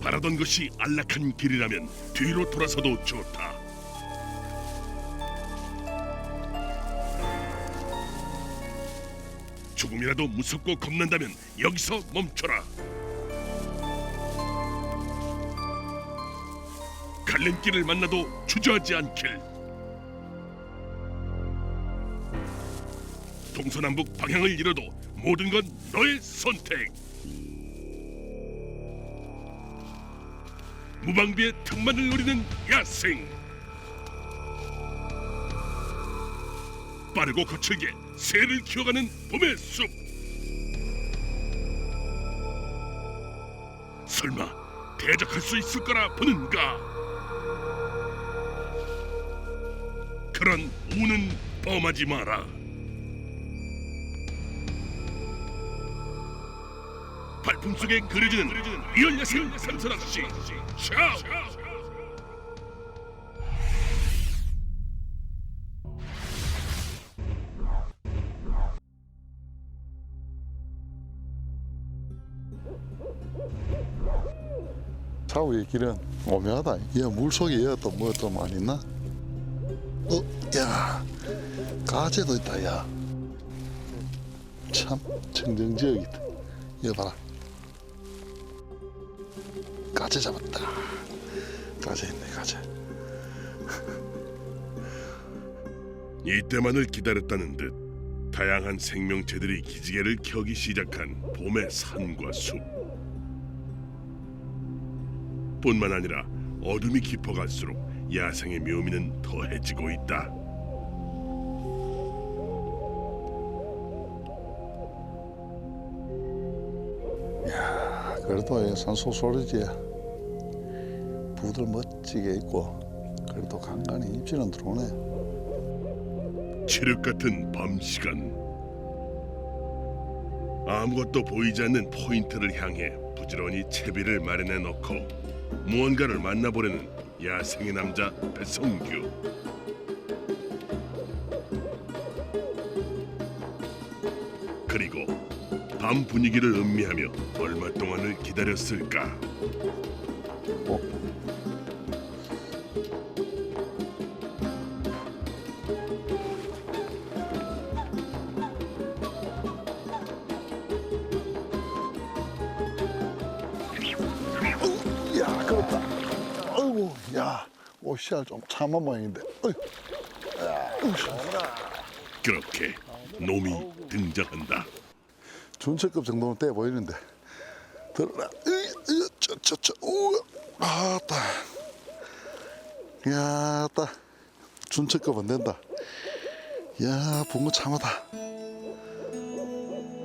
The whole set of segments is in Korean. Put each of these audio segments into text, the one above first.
바라던 것이 안락한 길이라면 뒤로 돌아서도 좋다. 조금이라도 무섭고 겁난다면 여기서 멈춰라. 갈림길을 만나도 주저하지 않길. 동서남북 방향을 잃어도 모든 건 너의 선택. 무방비의 틈만을 노리는 야생. 빠르고 거칠게 새를 키워가는 봄의 숲. 설마 대적할 수 있을 거라 보는가? 그런 우는 범하지 마라. 발품 속에 그려지는 리얼 야생 삼선학시 샤우 좌우의 길은 오묘하다. 얘 물속에 얘가 뭐또 많이 있나? 어, 야, 가재도 있다, 야. 참 청정지역이다. 얘 봐라. 가재 잡았다. 가재 있네, 가재. 이때만을 기다렸다는 듯 다양한 생명체들이 기지개를 켜기 시작한 봄의 산과 숲 뿐만 아니라 어둠이 깊어갈수록 야생의 묘미는 더해지고 있다 그래도 이 산소 소리지. 부들 멋지게 있고, 그래도 간간히 입질은 들어오네. 칠흑 같은 밤 시간. 아무것도 보이지 않는 포인트를 향해 부지런히 채비를 마련해 놓고 무언가를 만나보려는 야생의 남자 배성규. 그리고 밤 분위기를 음미하며 얼마 동안을 기다렸을까 야, 오씨알 좀 참아 모양인데. 어이. 그렇게 놈이 등장한다 준철급 정도는 돼 보이는데. 들어라. 으이, 으이, 저, 저, 저, 우, 아따. 야, 따. 준철급은 된다. 야, 붕어 참하다.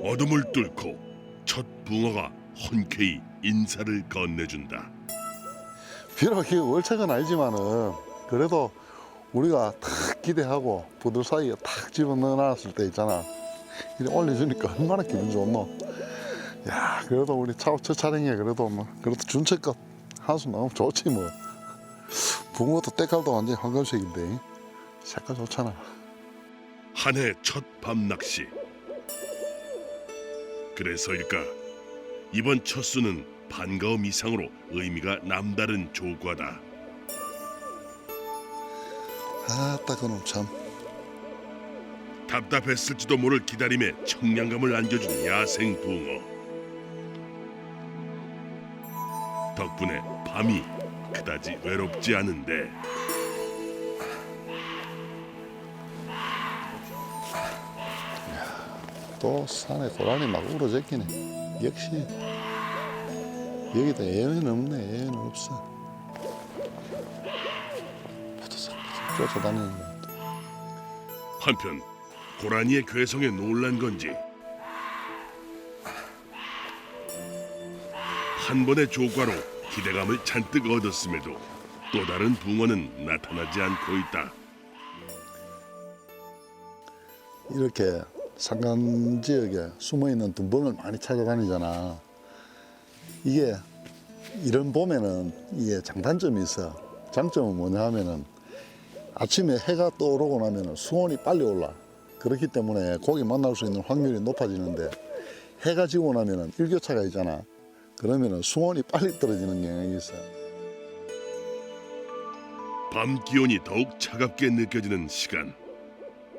어둠을 뚫고 첫 붕어가 흔쾌히 인사를 건네준다. 비록 이게 월척은 아니지만은 그래도 우리가 탁 기대하고 부들 사이에 탁 집어넣어놨을 때 있잖아. 이래 올려주니까 얼마나 기분 좋노. 야, 그래도 우리 차, 첫 촬영에 그래도 뭐, 그래도 준체껏 한수 나오면 좋지 뭐. 붕어도 때깔도 완전히 황금색인데 색깔 좋잖아. 한 해 첫 밤 낚시. 그래서일까 이번 첫 수는 반가움 이상으로 의미가 남다른 조과다. 아따 그놈 참. 답답했을지도 모를 기다림에 청량감을 안겨준 야생 붕어. 덕분에 밤이 그다지 외롭지 않은데 또 산에 고라니 막 우러제끼네. 역시 여기도 예외는 없네. 예외는 없어. 포도사 쫓아다니는 거. 한편 고라니의 괴성에 놀란 건지 한 번의 조과로 기대감을 잔뜩 얻었음에도 또 다른 붕어는 나타나지 않고 있다. 이렇게 산간 지역에 숨어 있는 둔벙을 많이 찾아다니잖아. 이게 이런 봄에는 이게 장단점이 있어. 장점은 뭐냐 하면은 아침에 해가 떠오르고 나면은 수온이 빨리 올라. 그렇기 때문에 고기 만날 수 있는 확률이 높아지는데 해가 지고 나면은 일교차가 있잖아. 그러면은 수온이 빨리 떨어지는 경향이 있어요. 밤 기온이 더욱 차갑게 느껴지는 시간.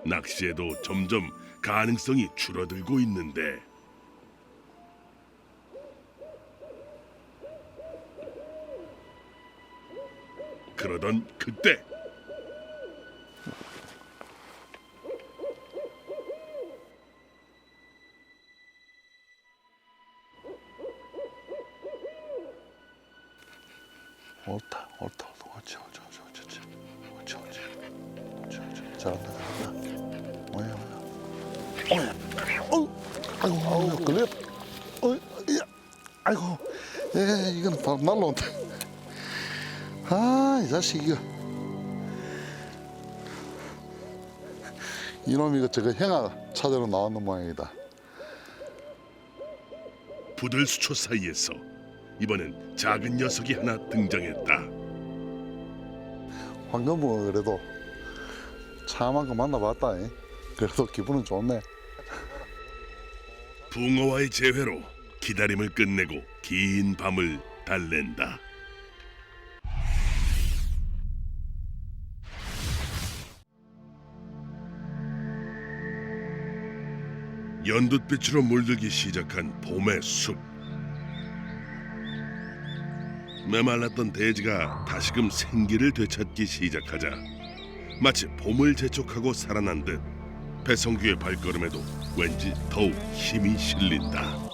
낚시에도 점점 가능성이 줄어들고 있는데 그러던 그때 옳다, 옳다. 옳지, 옳지, 옳지, 옳지, 옳지, 옳지, 옳지, 옳지. 잘한다, 잘한다. 뭐야, 뭐야. 어우, 아이고, 아이고, 걸렸. 어, 야, 아이고, 예, 바로 날라온다. 아, 이 자식 이거. 이놈이 그 저거 행아 찾으러 나왔는 모양이다. 부들수초 사이에서 이번엔 작은 녀석이 하나 등장했다. 황금붕어 그래도 거 만나봤다. 잉. 그래도 기분은 좋네. 붕어와의 재회로 기다림을 끝내고 긴 밤을 달랜다. 연두빛으로 물들기 시작한 봄의 숲. 메말랐던 대지가 다시금 생기를 되찾기 시작하자 마치 봄을 재촉하고 살아난 듯 배성규의 발걸음에도 왠지 더욱 힘이 실린다.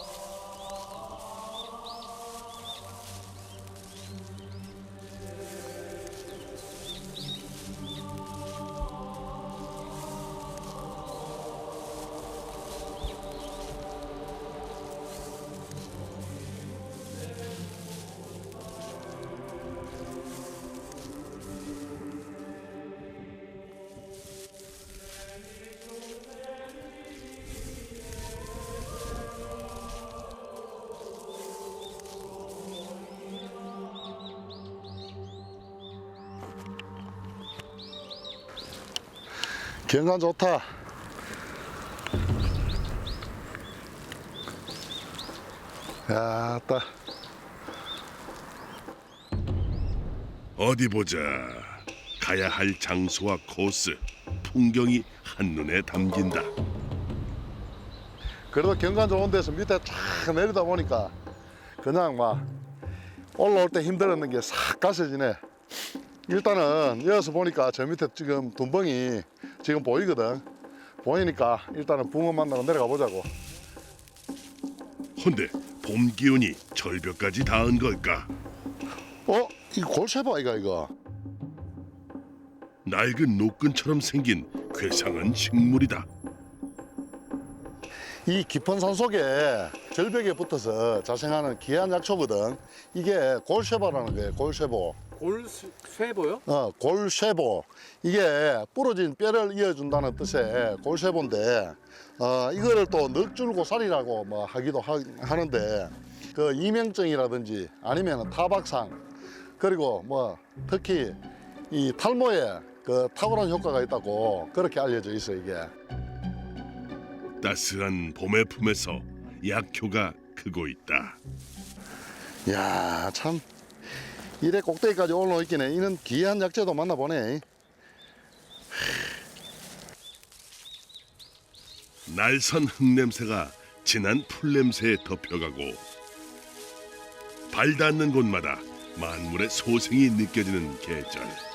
경관 좋다. 야, 따. 어디 보자. 가야 할 장소와 코스, 풍경이 한눈에 담긴다. 그래도 경관 좋은 데서 밑에 쫙 내리다 보니까 그냥 막 올라올 때 힘들었는 게 싹 가셔지네. 일단은 여기서 보니까 저 밑에 지금 둔벙이 지금 보이거든. 보이니까 일단은 붕어 만나러 내려가 보자고. 헌데 봄 기운이 절벽까지 닿은 걸까? 어? 이 골쇠바 이가 이거. 낡은 노끈처럼 생긴 괴상한 식물이다. 이 깊은 산 속에 절벽에 붙어서 자생하는 귀한 약초거든. 이게 골쇠바라는 거예요. 골쇠보. 골쇠보요? 어, 골쇠보. 이게 부러진 뼈를 이어준다는 뜻의 골쇠보인데, 어, 이거를 또 넉줄고살이라고 뭐 하기도 하, 하는데, 그 이명증이라든지 아니면 타박상, 그리고 뭐 특히 이 탈모에 그 탁월한 효과가 있다고 그렇게 알려져 있어 이게. 따스한 봄의 품에서 약효가 크고 있다. 야, 참 이래 꼭대기까지 올라와 있기네. 이는 귀한 약재도 만나보네. 날선 흙냄새가 진한 풀냄새에 덮여가고 발 닿는 곳마다 만물의 소생이 느껴지는 계절.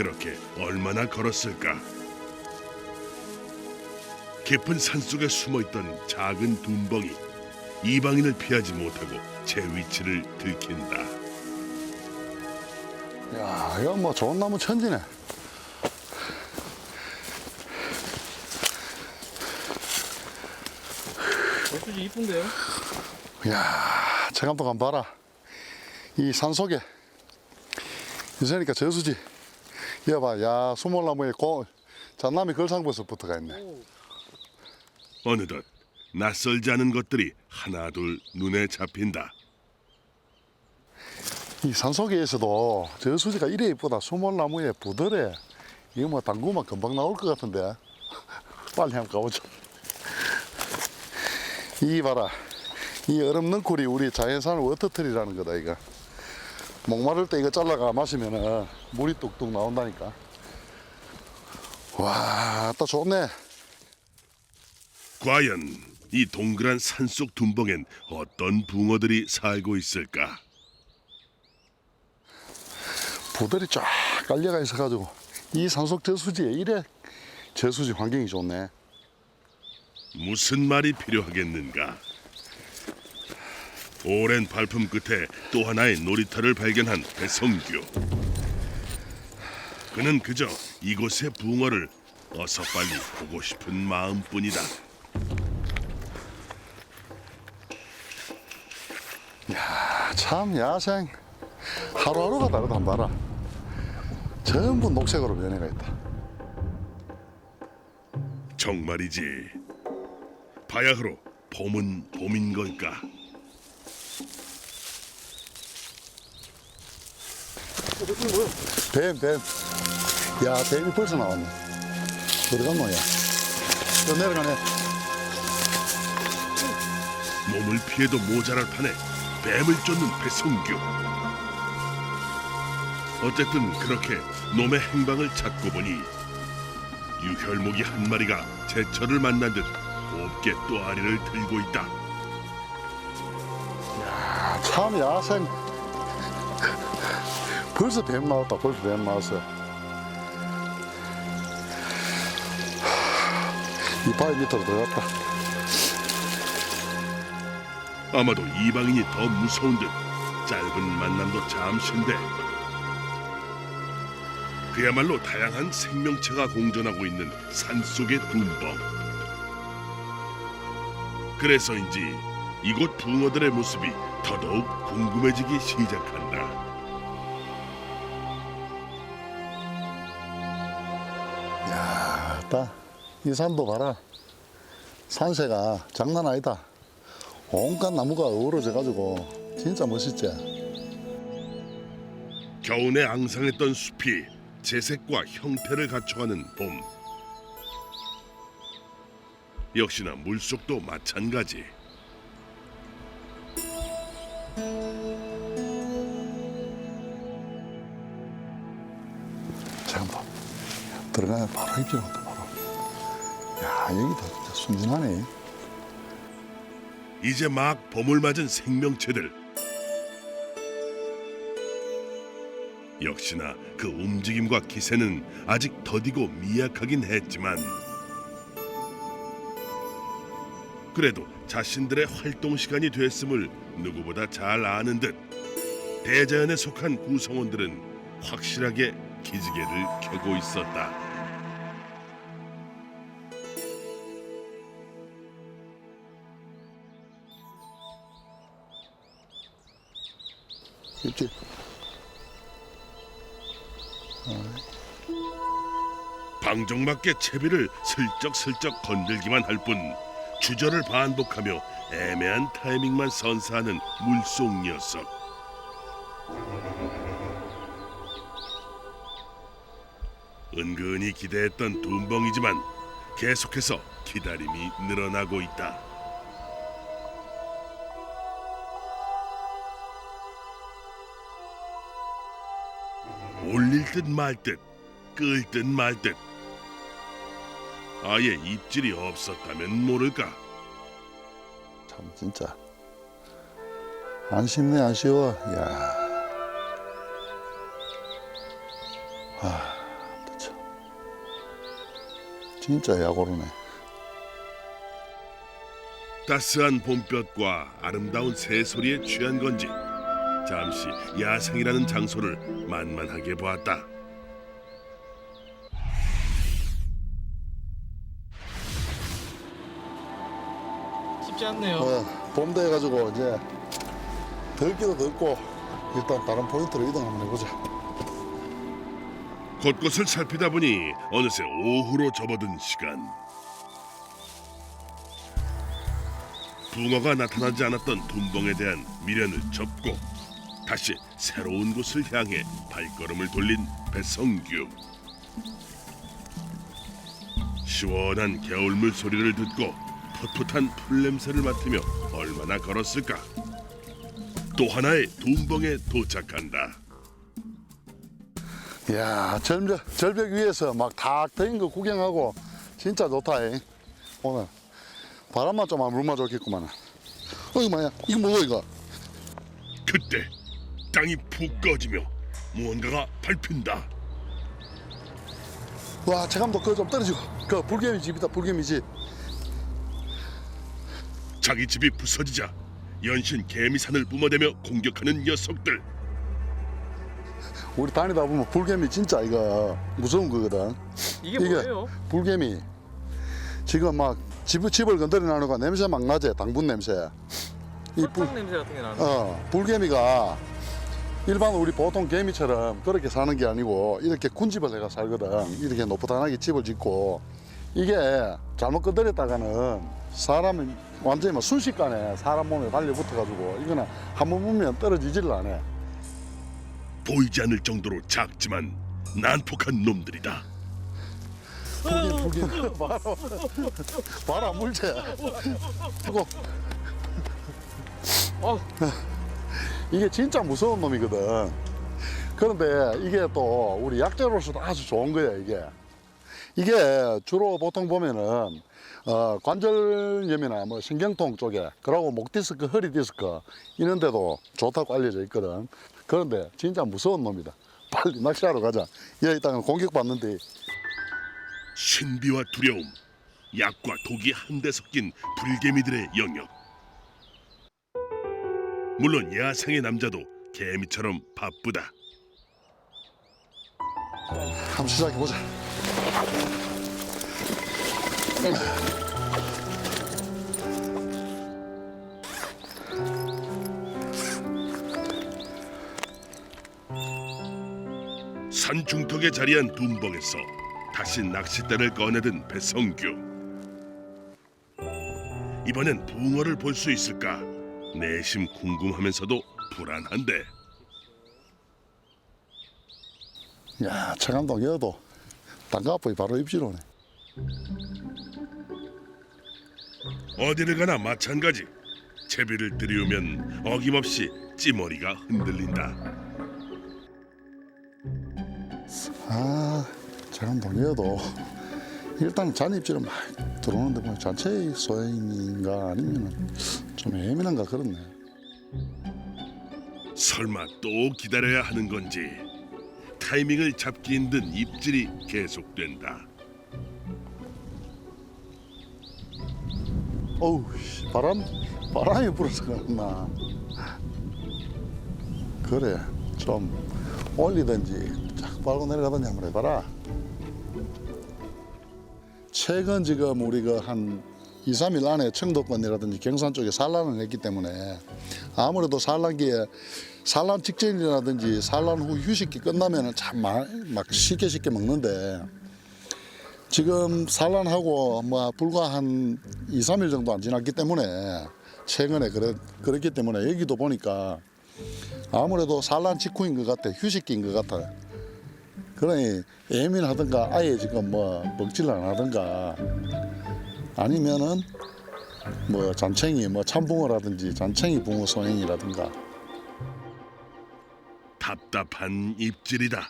그렇게 얼마나 걸었을까? 깊은 산속에 숨어있던 작은 둔벙이 이방인을 피하지 못하고 제 위치를 들킨다. 야, 이건 뭐 좋은 나무 천지네. 어쩐지 이쁜데요? 야, 저 감독 한번 봐라. 이 산속에 있으니까 저수지. 이봐, 야, 수몰나무에 고, 잔나미 걸상버섯부터가 있네. 어느덧 낯설지 않은 것들이 하나둘 눈에 잡힌다. 이 산속에서도 저수지가 이래 이쁘다. 수몰나무에 부드래. 이거 뭐 당구만 금방 나올 것 같은데. 빨리 한번 가보자. 이 봐라. 이 얼음 능쿨이 우리 자연산 워터틀이라는 거다 이거. 목마를 때 이거 잘라가 마시면은 물이 뚝뚝 나온다니까. 와, 또 좋네. 과연 이 동그란 산속 둔벙엔 어떤 붕어들이 살고 있을까? 부들이 쫙 깔려가 있어가지고 이 산속 저수지에 이래 저수지 환경이 좋네. 무슨 말이 필요하겠는가? 오랜 발품 끝에 또 하나의 놀이터를 발견한 배성규. 그는 그저 이곳의 붕어를 어서 빨리 보고 싶은 마음뿐이다. 아, 참 야생 하루하루가 다르다 한 봐라. 전부 녹색으로 변해가 있다. 정말이지. 바야흐로 봄은 봄인 걸까? 뱀, 뱀. 야, 뱀이 벌써 나왔네. 어디 간 거야? 저 내려가네. 몸을 피해도 모자랄 판에 뱀을 쫓는 배성규. 어쨌든 그렇게 놈의 행방을 찾고 보니 유혈목이 한 마리가 제철을 만난 듯 곱게 또아리를 들고 있다. 아, 참 야생. 벌써 뱀 나왔다. 벌써 뱀 나왔어. 이 바위 밑으로 들어갔다. 아마도 이방인이 더 무서운 듯 짧은 만남도 잠시인데 그야말로 다양한 생명체가 공존하고 있는 산속의 둔벙 그래서인지 이곳 붕어들의 모습이 더더욱 궁금해지기 시작한다 야, 따. 이 산도 봐라. 산세가 장난 아니다. 온갖 나무가 어우러져 가지고 진짜 멋있지. 겨우내 앙상했던 숲이 재색과 형태를 갖춰가는 봄 역시나 물속도 마찬가지 잠깐 봐. 들어가면 바로 입질 온다. 야, 여기도 진짜 순진하네. 이제 막 봄을 맞은 생명체들 역시나 그 움직임과 기세는 아직 더디고 미약하긴 했지만 그래도 자신들의 활동 시간이 됐음을 누구보다 잘 아는 듯 대자연에 속한 구성원들은 확실하게 기지개를 켜고 있었다. 입질. 방정맞게 채비를 슬쩍슬쩍 건들기만 할 뿐 주저를 반복하며 애매한 타이밍만 선사하는 물속 녀석. 은근히 기대했던 둔벙이지만 계속해서 기다림이 늘어나고 있다. 올릴 듯 말 듯, 끌 듯 말 듯. 아예 입질이 없었다면 모를까. 참, 진짜. 안 쉽네, 안 쉬워. 야. 아, 또 참. 진짜 약오르네. 따스한 봄볕과 아름다운 새소리에 취한 건지 잠시 야생이라는 장소를 만만하게 보았다. 쉽지 않네요. 어, 봄 돼가지고 이제 덜기도 덜고 일단 다른 포인트로 이동 한번 해보자. 곳곳을 살피다 보니 어느새 오후로 접어든 시간. 붕어가 나타나지 않았던 둔벙에 대한 미련을 접고 다시 새로운 곳을 향해 발걸음을 돌린 배성규. 시원한 겨울물 소리를 듣고 풋풋한 풀 냄새를 맡으며 얼마나 걸었을까. 또 하나의 둔벙에 도착한다. 이야 절벽, 절벽 위에서 막탁 트인 거 구경하고 진짜 좋다 잉. 오늘 바람만 좀안 불면 좋겠구만 어이 뭐야 이거 뭐야 이거 그때 땅이 푹 꺼지며 무언가가 밟힌다. 와 체감도 그거 좀 떨어지고 그 불개미 집이다 불개미 집 자기 집이 부서지자 연신 개미산을 뿜어대며 공격하는 녀석들. 우리 다니다 보면 불개미 진짜 이거 무서운 거거든 이게 뭐예요? 불개미 지금 막 집, 집을 건드려 나누고 냄새 막 나지 당분 냄새 이 불, 냄새 같은 게 나는. 어, 불개미가 일반 우리 보통 개미처럼 그렇게 사는 게 아니고 이렇게 군집을 해가 살거든. 이렇게 높고단하게 집을 짓고 이게 잘못 건드렸다가는 사람이 완전히 막 순식간에 사람 몸에 달려붙어 가지고 이거는 한 번 보면 떨어지질 않아. 보이지 않을 정도로 작지만 난폭한 놈들이다. 불개 불개 봐라 봐라 물체 이거 어, 이게 진짜 무서운 놈이거든. 그런데 이게 또 우리 약재로서도 아주 좋은 거야 이게. 이게 주로 보통 보면은 어, 관절염이나 뭐 신경통 쪽에 그러고 목 디스크, 허리 디스크 이런 데도 좋다고 알려져 있거든. 그런데 진짜 무서운 놈이다. 빨리 낚시하러 가자. 얘 이따가 공격받는데 신비와 두려움, 약과 독이 한데 섞인 불개미들의 영역. 물론 야생의 남자도 개미처럼 바쁘다. 한번 시작해 보자. 산 중턱에 자리한 둔벙에서 다시 낚싯대를 꺼내든 배성규. 이번엔 붕어를 볼 수 있을까? 내심 궁금하면서도 불안한데. 야, 차감동 여도 땅가포이 바로 입지로네. 어디를 가나 마찬가지. 채비를 들이우면 어김없이 찌머리가 흔들린다. 아, 차감동 여도 일단 잔입질은 막 들어오는데 뭐 잔체 소행인가 아니면 좀 예민한가 그렇네. 설마 또 기다려야 하는 건지 타이밍을 잡기 힘든 입질이 계속된다. 어우, 씨, 바람 바람이 불어서 그렇나. 그래, 좀 올리든지 쫙 빨고 내려가든지 한번 해봐라. 최근 지금 우리가 한 2, 3일 안에 청도권이라든지 경산 쪽에 산란을 했기 때문에 아무래도 산란기에 산란 직전이라든지 산란 후 휴식기 끝나면은 참막 쉽게 쉽게 먹는데 지금 산란하고 뭐 불과 한 2, 3일 정도 안 지났기 때문에 최근에 그래, 그렇기 때문에 여기도 보니까 아무래도 산란 직후인 것 같아 휴식기인 것 같아. 그러니 예민하든가 아예 지금 뭐 먹지를 안 하든가 아니면은 뭐 잔챙이 뭐 참붕어라든지 잔챙이 붕어 소행이라든가 답답한 입질이다.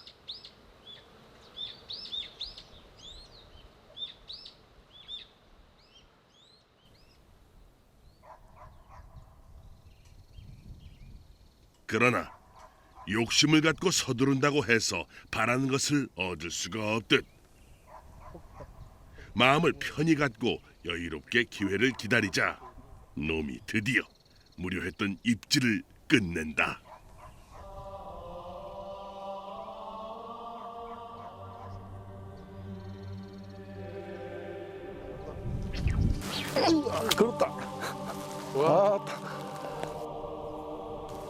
그러나 욕심을 갖고 서두른다고 해서 바라는 것을 얻을 수가 없듯 마음을 편히 갖고 여유롭게 기회를 기다리자 놈이 드디어 무료했던 입질을 끝낸다. 그렇다. 아,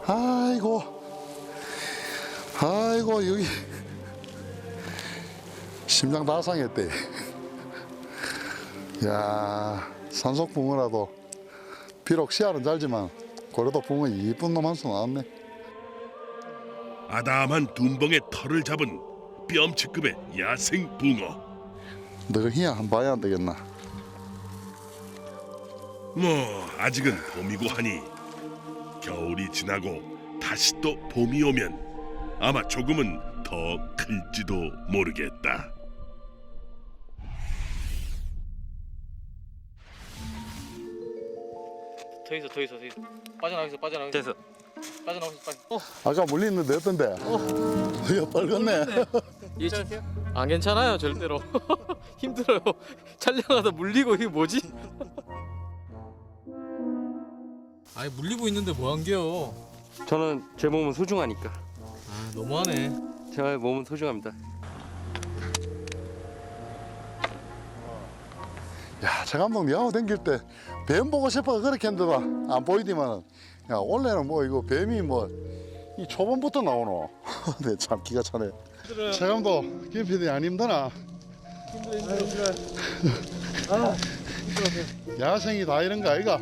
아이고, 아이고 여기 심장 다 상했대. 야 산속 붕어라도 비록 씨알은 잘지만 그래도 붕어 이쁜 놈 한 수 나왔네. 아담한 둔벙의 털을 잡은 뺨치급의 야생 붕어. 너가 희야 한 봐야 안 되겠나? 뭐 아직은 봄이고 하니 겨울이 지나고 다시 또 봄이 오면 아마 조금은 더 클지도 모르겠다. 더 있어 더 있어 더 있어. 빠져나가 있어 빠져나가 있어. 됐어. 빠져나가 있어 빠져. 어. 아까 물리는데 어떤데? 야 빨갛네. 괜찮으세요? 안 괜찮아요 절대로. 힘들어요. 촬영하다 물리고 이게 뭐지? 아니 물리고 있는데 뭐 한게요? 저는 제 몸은 소중하니까. 아 너무하네. 제 몸은 소중합니다. 야, 저 감독 니하고 댕길 때 뱀 보고 싶어서 그렇게 했는데도 안 보이디만은 야 원래는 뭐 이거 뱀이 뭐 이 초반부터 나오노. 네, 참 기가 차네. 차 감독, 김 PD 안 힘드나? 야생이 다 이런 거 아이가?